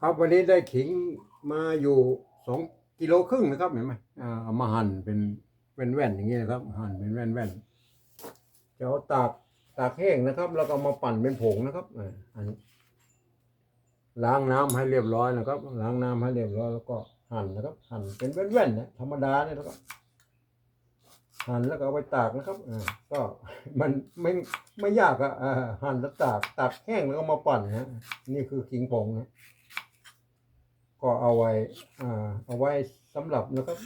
ครับวันนี้ได้ขิงมาอยู่สองกิโลครึ่งนะครับเห็นไหมอ่าเอามาหั่นเป็นเป็นแว่นอย่างนี้นะครับ หั่นเป็นแว่นแว่นจะเอาตากตากแห้งนะครับ แล้วก็เอามาปั่นเป็นผงนะครับอ่าอันล้างน้ำให้เรียบร้อยนะครับ ล้างน้ำให้เรียบร้อยแล้วก็หั่นนะครับ หั่นเป็นแว่นๆนะธรรมดาเนี่ยแล้วก็หั่นแล้วก็เอาไปตากนะครับอ่าก็มันไม่ไม่ยากอะอ่าหั่นแล้วตากตากแห้งแล้วก็มาปั่นนะนี่คือขิงผงนะ ก็เอาไว้อ่าเอาไว้สำหรับนะครับ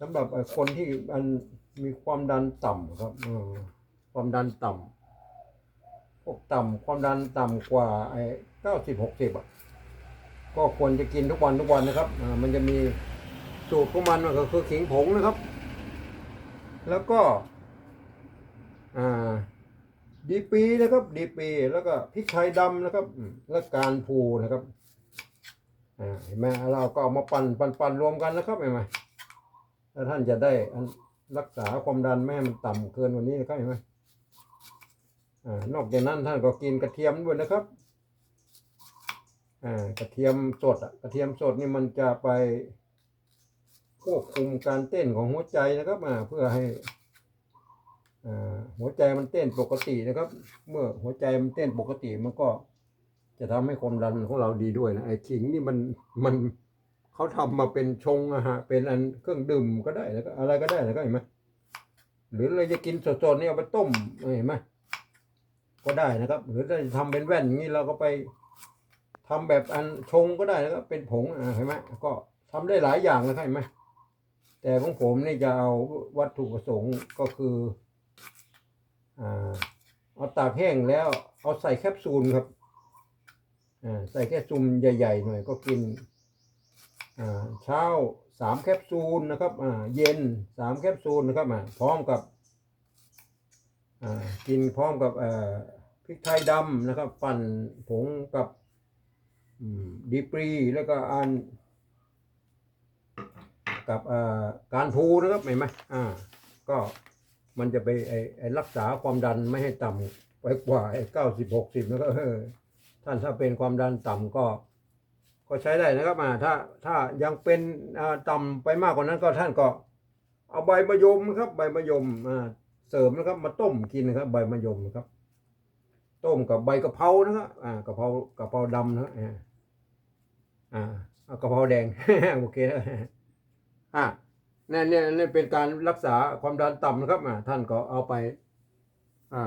สำหรับคนที่มันมีความดันต่ำครับอความดันต่ำพวกต่ำความดันต่ำกว่าไอ้เก้าสิบหกสิบอะก็ควรจะกินทุกวันทุกวันนะครับอ่ามันจะมีสูตรของมันก็คือขิงผงนะครับ แล้วก็อ่าดีปีนะครับดีปีแล้วก็พริกไทยดำนะครับ แล้วการพูนะครับ อ่าเห็นไหมเราก็เอามาปั่นปั่นปั่นรวมกันนะครับเห็นไหมแล้วท่านจะได้รักษาความดันไม่ให้มันต่ำเกินกวันนี้นะครับเห็นไหมอ่านอกจากนั้นท่านก็กินกระเทียมด้วยนะครับอ่ากระเทียมสดอะกระเทียมสดนี่มันจะไปควบคุมการเต้นของหัวใจนะครับอ่าเพื่อให้หัวใจมันเต้นปกตินะครับ เมื่อหัวใจมันเต้นปกติมันก็ จะทำให้ความดันของเราดีด้วยนะไอ้ขิงนี่มันมันเขาทำมาเป็นชงอะฮะเป็นอันเครื่องดื่มก็ได้แล้วก็อะไรก็ได้แล้วก็เห็นไหมหรือเราจะกินสดๆนี่เอาไปต้มเห็นไหมก็ได้นะครับ หรือจะทำเป็นแว่นอย่างนี้เราก็ไปทำแบบอันชงก็ได้แล้วก็เป็นผงอะเห็นไหมก็ทำได้หลายอย่างนะเห็นไหมแต่ของผมนี่จะเอาวัตถุประสงค์ก็คืออ่าเอาตากแห้งแล้วเอาใส่แคปซูลครับ ใส่แค่ซุมใหญ่ๆหน่อยก็กินเช้าสามแคปซูลนะครับเย็นสามแคปซูลนะครับพร้อมกับกินพร้อมกับพริกไทยดำนะครับ ปั่นผงกับดีปรีแล้วก็อันกับการพูนะครับเห็นไหมอ่าก็มันจะไปไอไอรักษาความดันไม่ให้ต่ำไปกว่าไอ้เก้าสิบหกสิบแล้วก็ ท่านถ้าเป็นความดันต่ำก็ ก็ใช้ได้นะครับอ่าถ้าถ้ายังเป็นอ่าต่ำไปมากกว่านั้นก็ท่านก็ เอาใบมะยมนะครับ ใบมะยมอ่าเสริมนะครับ มาต้มกินนะครับ ใบมะยมนะครับ ต้มกับใบกะเพรานะครับอ่ากะเพรากะเพราดำนะอ่าอ่าเอากะเพราแดงโอเคนะอ่านี่นเนี่ยนี่เป็นการรักษาความดันต่ำนะครับอ่าท่านก็เอาไป อ่า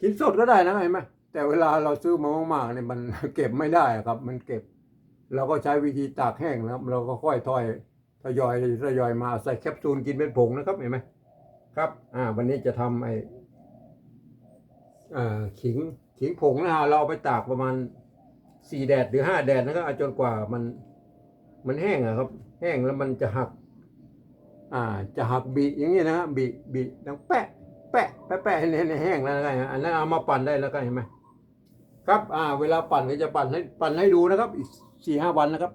กินสดก็ได้นะเห็นไหม แต่เวลาเราซื้อมามากๆเนี่ยมันเก็บไม่ได้ครับ มันเก็บ เราก็ใช้วิธีตากแห้งนะครับ เราก็ค่อยถอยทยอยทยอยมาใส่แคปซูลกินเป็นผงนะครับเห็นไหมครับ อ่า วันนี้จะทำไอ้ขิงขิงผงนะฮะเราไปตากประมาณสี่แดดหรือห้าแดดนะครับจนกว่ามันมันแห้งอะครับ แห้งแล้วมันจะหัก อ่า จะหักบีอย่างนี้นะบีบีดังแปะแปะแปะแปะให้ให้แห้งแล้วก็อันนั้นเอามาปั่นได้แล้วก็เห็นไหม ครับอ่าเวลาปั่นก็จะปั่นให้ปั่นให้ดูนะครับอีกสี่ห้าวันนะครับ